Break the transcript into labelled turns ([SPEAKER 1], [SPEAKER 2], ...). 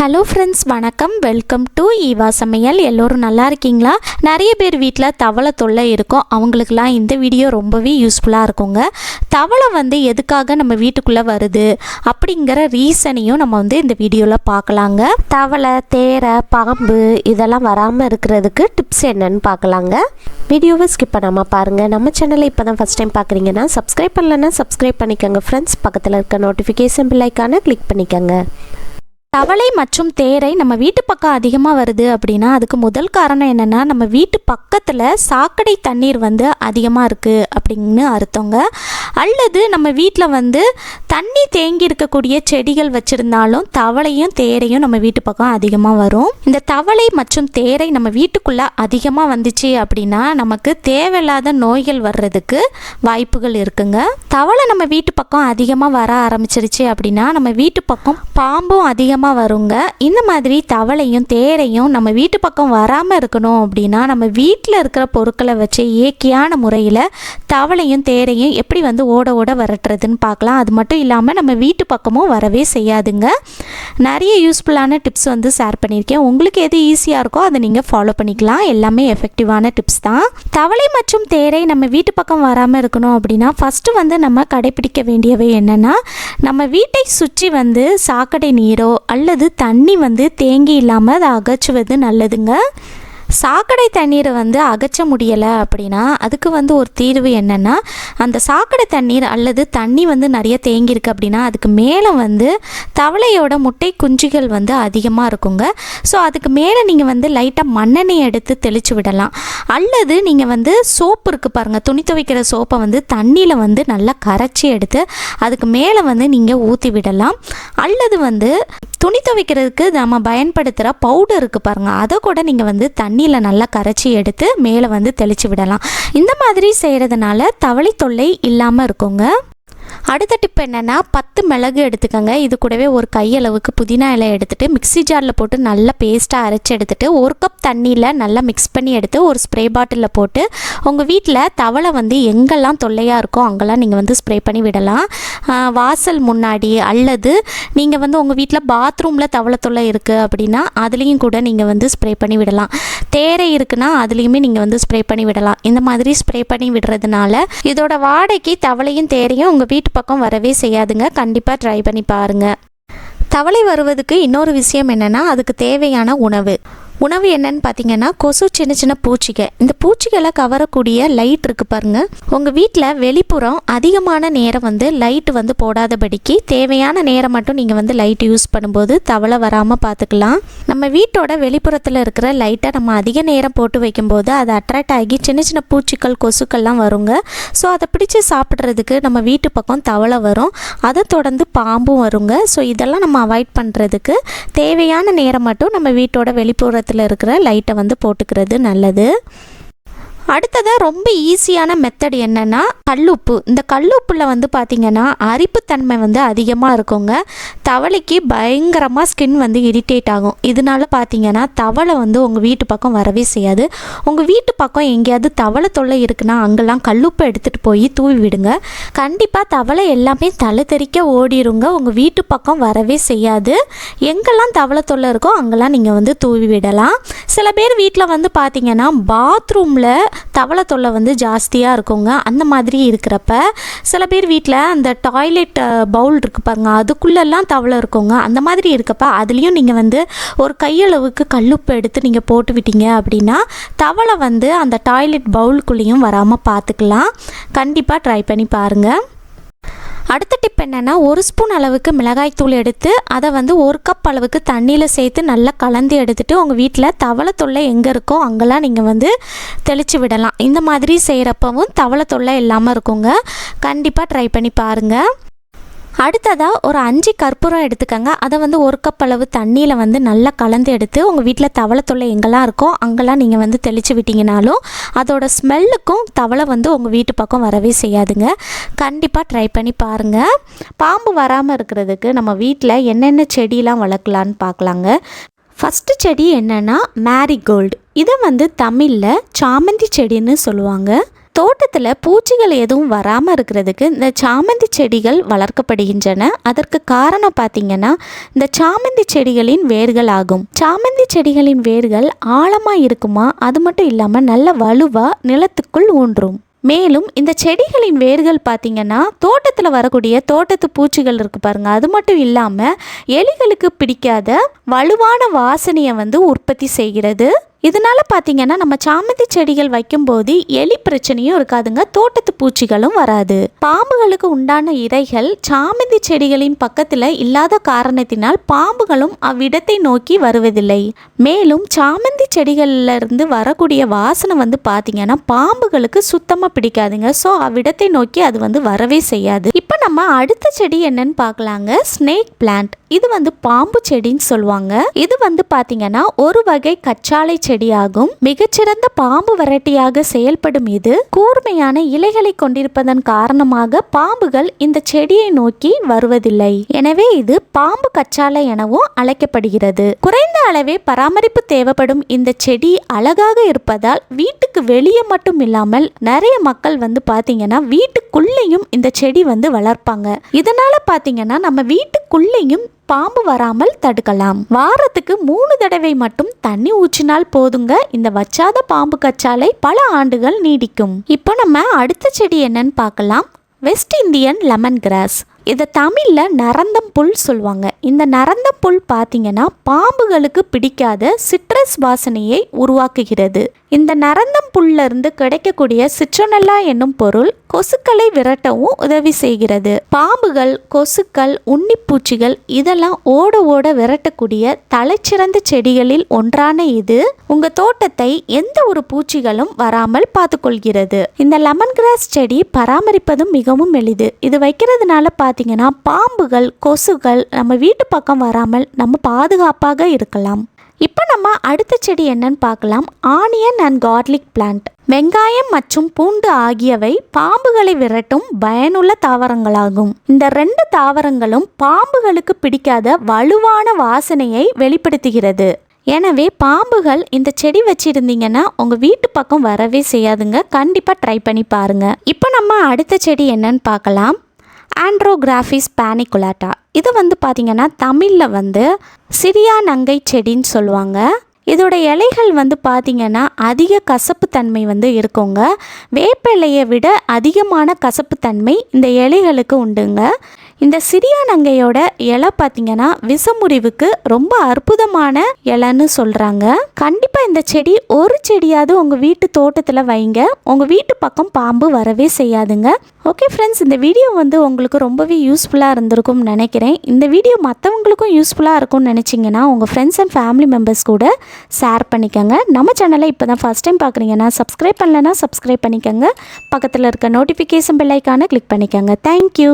[SPEAKER 1] Hello friends வணக்கம். Welcome to Eva சமையல் எல்லோரும் நல்லா இருக்கீங்களா? நிறைய பேர் வீட்டில் தவளை தொல்லை இருக்கும். அவங்களுக்குலாம் இந்த வீடியோ ரொம்பவே யூஸ்ஃபுல்லாக இருக்குங்க. தவளை வந்து எதுக்காக நம்ம வீட்டுக்குள்ளே வருது? அப்படிங்கிற ரீசனையும் நம்ம வந்து இந்த வீடியோவில் பார்க்கலாங்க.
[SPEAKER 2] தவளை தேரை பாம்பு இதெல்லாம் வராமல் இருக்கிறதுக்கு டிப்ஸ் என்னன்னு பார்க்கலாங்க. வீடியோவை ஸ்கிப் பண்ணாமல் பாருங்கள் நம்ம சேனலை இப்போ தான் ஃபஸ்ட் டைம் பார்க்குறீங்கன்னா சப்ஸ்கிரைப் பண்ணலன்னா சப்ஸ்கிரைப் பண்ணிக்கோங்க ஃப்ரெண்ட்ஸ் பக்கத்தில் இருக்க நோட்டிஃபிகேஷன் பில்லைக்கான கிளிக் பண்ணிக்கோங்க.
[SPEAKER 1] தவளை மற்றும் தேரை நம்ம வீட்டு பக்கம் அதிகமாக வருது அப்படின்னா அதுக்கு முதல் காரணம் என்னென்னா நம்ம வீட்டு பக்கத்தில் சாக்கடை தண்ணீர் வந்து அதிகமாக இருக்குது அப்படின்னு அர்த்தங்க. அல்லது நம்ம வீட்டில் வந்து தண்ணி தேங்கி இருக்கக்கூடிய செடிகள் வச்சுருந்தாலும் தவளையும் தேரையும் நம்ம வீட்டு பக்கம் அதிகமாக வரும். இந்த தவளை மற்றும் தேரை நம்ம வீட்டுக்குள்ளே அதிகமாக வந்துச்சு அப்படின்னா நமக்கு தேவையில்லாத நோய்கள் வர்றதுக்கு வாய்ப்புகள் இருக்குங்க. தவளை நம்ம வீட்டு பக்கம் அதிகமாக வர ஆரம்பிச்சிருச்சு அப்படின்னா நம்ம வீட்டு பக்கம் பாம்பும் அதிகமாக வருங்க. இந்த மாதிரி தவளையும் தேரையும் நம்ம வீட்டு பக்கம் வராமல் இருக்கணும் அப்படின்னா நம்ம வீட்டில் இருக்கிற பொருட்களை வச்சு இயற்கையான முறையில் தவளையும் தேரையும் எப்படி வந்து ஓட ஓட வரட்டுறதுன்னு பார்க்கலாம். அது மட்டும் இல்லாமல் நம்ம வீட்டு பக்கமும் வரவே செய்யாதுங்க. நிறைய யூஸ்ஃபுல்லான டிப்ஸ் வந்து ஷேர் பண்ணியிருக்கேன். உங்களுக்கு எது ஈஸியாக இருக்கோ அதை நீங்கள் ஃபாலோ பண்ணிக்கலாம். எல்லாமே எஃபெக்டிவான டிப்ஸ் தான். தவளை மற்றும் தேரை நம்ம வீட்டு பக்கம் வராமல் இருக்கணும் அப்படின்னா ஃபஸ்ட்டு வந்து நம்ம கடைபிடிக்க வேண்டியவை என்னென்னா நம்ம வீட்டை சுற்றி வந்து சாக்கடை நீரோ அல்லது தண்ணி வந்து தேங்கி இல்லாமல் அதை அகற்றுவது நல்லதுங்க. சாக்கடை தண்ணீரை வந்து அகற்ற முடியலை அப்படின்னா அதுக்கு வந்து ஒரு தீர்வு என்னென்னா அந்த சாக்கடை தண்ணீர் அல்லது தண்ணி வந்து நிறைய தேங்கியிருக்கு அப்படின்னா அதுக்கு மேலே வந்து தவளையோட முட்டை குஞ்சுகள் வந்து அதிகமாக இருக்குங்க. ஸோ அதுக்கு மேலே நீங்கள் வந்து லைட்டாக மண்ணெண்ணெய் எடுத்து தெளித்து விடலாம். அல்லது நீங்கள் வந்து சோப்பு இருக்குது பாருங்கள் துணி துவைக்கிற சோப்பை வந்து தண்ணியில் வந்து நல்லா கரைச்சி எடுத்து அதுக்கு மேலே வந்து நீங்கள் ஊற்றி விடலாம். அல்லது வந்து துணி துவைக்கிறதுக்கு நம்ம பயன்படுத்துகிற பவுடர் இருக்குது பாருங்கள் அதை கூட நீங்கள் வந்து தண்ணியில் நல்லா கரைச்சி எடுத்து மேலே வந்து தெளித்து விடலாம். இந்த மாதிரி செய்கிறதுனால தவளை தொல்லை இல்லாமல் இருக்குங்க. அடுத்த டிப் என்னென்னா பத்து மிளகு எடுத்துக்கோங்க. இது கூடவே ஒரு கையளவுக்கு புதினா இலை எடுத்துகிட்டு மிக்ஸி ஜாரில் போட்டு நல்லா பேஸ்ட்டாக அரைச்சி எடுத்துகிட்டு ஒரு கப் தண்ணியில் நல்லா மிக்ஸ் பண்ணி எடுத்து ஒரு ஸ்ப்ரே பாட்டிலில் போட்டு உங்கள் வீட்டில் தவளை வந்து எங்கெல்லாம் தொல்லையாக இருக்கோ அங்கெல்லாம் நீங்கள் வந்து ஸ்ப்ரே பண்ணி விடலாம். வாசல் முன்னாடி அல்லது நீங்கள் வந்து உங்கள் வீட்டில் பாத்ரூமில் தவளை தொல்லை இருக்குது அப்படின்னா அதுலேயும் கூட நீங்கள் வந்து ஸ்ப்ரே பண்ணி விடலாம். தேரை இருக்குன்னா அதுலேயுமே நீங்கள் வந்து ஸ்ப்ரே பண்ணி விடலாம். இந்த மாதிரி ஸ்ப்ரே பண்ணி விடுறதுனால இதோட வாடகைக்கு தவளையும் தேரையும் உங்கள் வீட்டு பக்கம் வரவே செய்யாதுங்க. கண்டிப்பாக ட்ரை பண்ணி பாருங்கள் தவளை வருவதுக்கு இன்னொரு விஷயம் என்னென்னா அதுக்கு தேவையான உணவு. உணவு என்னன்னு பார்த்தீங்கன்னா கொசு சின்ன சின்ன பூச்சிகள் இந்த பூச்சிகளை கவரக்கூடிய லைட் இருக்கு பாருங்க. உங்கள் வீட்டில் வெளிப்புறம் அதிகமான நேரம் வந்து லைட் வந்து போடாதபடிக்கு தேவையான நேரம் மட்டும் நீங்கள் வந்து லைட் யூஸ் பண்ணும்போது தவளை வராமல் பார்த்துக்கலாம் நம்ம வீட்டோட வெளிப்புறத்தில் இருக்கிற லைட்டை நம்ம அதிக நேரம் போட்டு வைக்கும்போது அது அட்ராக்ட் ஆகி சின்ன சின்ன பூச்சிகள் கொசுக்கள்லாம் வருங்க. ஸோ அதை பிடிச்சி சாப்பிட்றதுக்கு நம்ம வீட்டு பக்கம் தவளை வரும். அதை தொடர்ந்து பாம்பும் வருங்க. ஸோ இதெல்லாம் நம்ம அவாய்ட் பண்ணுறதுக்கு தேவையான நேரம் மட்டும் நம்ம வீட்டோட வெளிப்புறத்தில் இருக்கிற லைட்டை வந்து போட்டுக்கிறது நல்லது. அடுத்ததாக ரொம்ப ஈஸியான மெத்தட் என்னென்னா கல்லுப்பு. இந்த கல்லுப்பில் வந்து பார்த்திங்கன்னா அரிப்புத்தன்மை வந்து அதிகமாக இருக்குங்க. தவளைக்கு பயங்கரமாக ஸ்கின் வந்து இரிட்டேட் ஆகும். இதனால பார்த்தீங்கன்னா தவளை வந்து உங்கள் வீட்டு பக்கம் வரவே செய்யாது. உங்கள் வீட்டு பக்கம் எங்கேயாவது தவளை தொல்லை இருக்குன்னா அங்கெல்லாம் கல்லுப்பை எடுத்துகிட்டு போய் தூவி விடுங்க. கண்டிப்பாக தவளை எல்லாமே தலை தெறிக்க ஓடிருங்க. உங்கள் வீட்டு பக்கம் வரவே செய்யாது. எங்கெல்லாம் தவளை தொல்லை இருக்கோ அங்கெல்லாம் நீங்கள் வந்து தூவி விடலாம். சில பேர் வீட்டில் வந்து பார்த்தீங்கன்னா பாத்ரூமில் தவளை தொல்லை வந்து ஜாஸ்தியாக இருக்குங்க. அந்த மாதிரி இருக்கிறப்ப சில பேர் வீட்டில் அந்த டாய்லெட் பவுல் இருக்கு பாருங்க. அதுக்குள்ளெல்லாம் தவளை இருக்குங்க. அந்த மாதிரி இருக்கப்ப அதுலேயும் நீங்கள் வந்து ஒரு கையளவுக்கு கல்லுப்பு எடுத்து நீங்கள் போட்டு விட்டீங்க அப்படின்னா தவளை வந்து அந்த டாய்லெட் பவுலுக்குள்ளேயும் வராமல் பார்த்துக்கலாம் கண்டிப்பாக ட்ரை பண்ணி பாருங்கள் அடுத்த டிப் என்னென்னா ஒரு ஸ்பூன் அளவுக்கு மிளகாய் தூள் எடுத்து அதை வந்து ஒரு கப் அளவுக்கு தண்ணியில் சேர்த்து நல்லா கலந்து எடுத்துகிட்டு உங்கள் வீட்டில் தவளை தொல்லை எங்கே இருக்கோ அங்கெல்லாம் நீங்கள் வந்து தெளித்து விடலாம். இந்த மாதிரி செய்கிறப்பவும் தவளை தொல்லை இல்லாமல் இருக்குங்க. கண்டிப்பாக ட்ரை பண்ணி பாருங்கள் அடுத்ததாக ஒரு அஞ்சு கற்பூரம் எடுத்துக்கோங்க. அதை வந்து ஒரு கப் அளவு தண்ணியில் வந்து நல்லா கலந்து எடுத்து உங்கள் வீட்டில் தவளை தொல்லை எங்கெல்லாம் இருக்கோ அங்கெல்லாம் நீங்கள் வந்து தெளித்து விட்டிங்கனாலும் அதோட ஸ்மெல்லுக்கும் தவளை வந்து உங்கள் வீட்டு பக்கம் வரவே செய்யாதுங்க. கண்டிப்பாக ட்ரை பண்ணி பாருங்கள் பாம்பு வராமல் இருக்கிறதுக்கு நம்ம வீட்டில் என்னென்ன செடியெலாம் வளர்க்கலான்னு பார்க்கலாங்க ஃபஸ்ட்டு செடி என்னென்னா மேரிகோல்டு இதை வந்து தமிழில் சாமந்தி செடின்னு சொல்லுவாங்க. தோட்டத்தில் பூச்சிகள் எதுவும் வராமல் இருக்கிறதுக்கு இந்த சாமந்தி செடிகள் வளர்க்கப்படுகின்றன. அதற்கு காரணம் பார்த்தீங்கன்னா இந்த சாமந்தி செடிகளின் வேர்கள் ஆகும் சாமந்தி செடிகளின் வேர்கள் ஆழமாக இருக்குமா? அது மட்டும் இல்லாமல் நல்ல வலுவாக நிலத்துக்குள் ஊன்றும். மேலும் இந்த செடிகளின் வேர்கள் பார்த்திங்கன்னா தோட்டத்தில் வரக்கூடிய தோட்டத்து பூச்சிகள் இருக்குது பாருங்கள் அது மட்டும் இல்லாமல் எலிகளுக்கு பிடிக்காத வலுவான வாசனையை வந்து உற்பத்தி செய்கிறது. இதனால பார்த்தீங்கன்னா நம்ம சாமந்தி செடிகள் வைக்கும்போது எலி பிரச்சனையும் இருக்காதுங்க. தோட்டத்து பூச்சிகளும் வராது. பாம்புகளுக்கு உண்டான இரைகள் சாமந்தி செடிகளின் பக்கத்தில் இல்லாத காரணத்தினால் பாம்புகளும் அவ்விடத்தை நோக்கி வருவதில்லை. மேலும் சாமந்தி செடிகளில் இருந்து வரக்கூடிய வாசனை வந்து பார்த்தீங்கன்னா பாம்புகளுக்கு சுத்தமாக பிடிக்காதுங்க. ஸோ அவ்விடத்தை நோக்கி அது வந்து வரவே செய்யாது. இப்போ நம்ம அடுத்த செடி என்னன்னு பார்க்கலாங்க ஸ்னேக் பிளான்ட் இது வந்து பாம்பு செடின்னு சொல்லுவாங்க. இது வந்து பாத்தீங்கன்னா ஒரு வகை கச்சாலை செடியாகும். மிகச்சிறந்த பாம்பு வரட்டியாக செயல்படும் இது. கூர்மையான இலைகளை கொண்டிருப்பதன் காரணமாக பாம்புகள் இந்த செடியை நோக்கி வருவதில்லை. எனவே இது பாம்பு கச்சாலை எனவும் அழைக்கப்படுகிறது. குறைந்த அளவே பராமரிப்பு தேவைப்படும் இந்த செடி அழகாக இருப்பதால் வீட்டுக்கு வெளியே மட்டும் இல்லாமல் நிறைய மக்கள் வந்து பார்த்தீங்கன்னா வீட்டுக்குள்ளேயும் இந்த செடி வந்து வளர்ப்பாங்க. இதனால பார்த்தீங்கன்னா நம்ம வீட்டுக்குள்ளேயும் பாம்பு வராமல் தடுக்கலாம். வாரத்துக்கு மூணு தடவை மட்டும் தண்ணி ஊற்றினால் போதுங்க. இந்த வச்சாத பாம்பு கச்சாலை பல ஆண்டுகள் நீடிக்கும். இப்போ நம்ம அடுத்த செடி என்னன்னு பார்க்கலாம். West Indian lemongrass. இதை தமிழில் நரந்தம் புல் சொல்லுவாங்க இந்த நரந்தம் புல் பார்த்தீங்கன்னா பாம்புகளுக்கு பிடிக்காத சிட்ரஸ் வாசனையை உருவாக்குகிறது. இந்த நரந்தம் புல்லிருந்து கிடைக்கக்கூடிய சிற்றனல்லா என்னும் பொருள் கொசுக்களை விரட்டவும் உதவி செய்கிறது. பாம்புகள் கொசுக்கள் உன்னிப்பூச்சிகள் இதெல்லாம் ஓட ஓட விரட்டக்கூடிய தலைச்சிறந்த செடிகளில் ஒன்றான இது உங்க தோட்டத்தை எந்த ஒரு பூச்சிகளும் வராமல் பார்த்துக்கொள்கிறது. இந்த லெமன் கிராஸ் செடி பராமரிப்பதும் மிகவும் எளிது. இது வைக்கிறதுனால பார்த்து பார்த்தீங்கன்னா பாம்புகள் கொசுகள் நம்ம வீட்டு பக்கம் வராமல் நம்ம பாதுகாப்பாக இருக்கலாம். இப்போ நம்ம அடுத்த செடி என்னன்னு பார்க்கலாம். Onion and garlic plant. வெங்காயம் மற்றும் பூண்டு ஆகியவை பாம்புகளை விரட்டும் பயனுள்ள தாவரங்களாகும். இந்த ரெண்டு தாவரங்களும் பாம்புகளுக்கு பிடிக்காத வலுவான வாசனையை வெளிப்படுத்துகிறது. எனவே பாம்புகள் இந்த செடி வச்சிருந்தீங்கன்னா உங்கள் வீட்டு பக்கம் வரவே செய்யாதுங்க. கண்டிப்பாக ட்ரை பண்ணி பாருங்கள் இப்போ நம்ம அடுத்த செடி என்னன்னு பார்க்கலாம். ஆண்ட்ரோகிராஃபிஸ் பேனிகுலாட்டா இது வந்து பார்த்திங்கன்னா தமிழில் வந்து சிரியா நங்கை செடின்னு சொல்லுவாங்க. இதோட இலைகள் வந்து பார்த்தீங்கன்னா அதிக கசப்புத்தன்மை வந்து இருக்குங்க. வேப்பிலையை விட அதிகமான கசப்புத்தன்மை இந்த இலைகளுக்கு உண்டுங்க. இந்த சிறியா நங்கையோட இலை பார்த்தீங்கன்னா விசமுறிவுக்கு ரொம்ப அற்புதமான இலைன்னு சொல்கிறாங்க கண்டிப்பாக இந்த செடி ஒரு செடியாவது உங்கள் வீட்டு தோட்டத்தில் வைங்க. உங்கள் வீட்டு பக்கம் பாம்பு வரவே செய்யாதுங்க. ஓகே ஃப்ரெண்ட்ஸ் இந்த வீடியோ வந்து உங்களுக்கு ரொம்பவே யூஸ்ஃபுல்லாக இருந்திருக்கும்னு நினைக்கிறேன். இந்த வீடியோ மற்றவங்களுக்கும் யூஸ்ஃபுல்லாக இருக்கும்னு நினச்சிங்கன்னா உங்கள் ஃப்ரெண்ட்ஸ் அண்ட் ஃபேமிலி மெம்பர்ஸ் கூட ஷேர் பண்ணிக்கோங்க. நம்ம சேனலை இப்போ தான் ஃபஸ்ட் டைம் பார்க்குறீங்கன்னா சப்ஸ்கிரைப் பண்ணலைன்னா சப்ஸ்கிரைப் பண்ணிக்கோங்க. பக்கத்தில் இருக்க நோட்டிஃபிகேஷன் பெல்லைக்கான கிளிக் பண்ணிக்கோங்க. தேங்க்யூ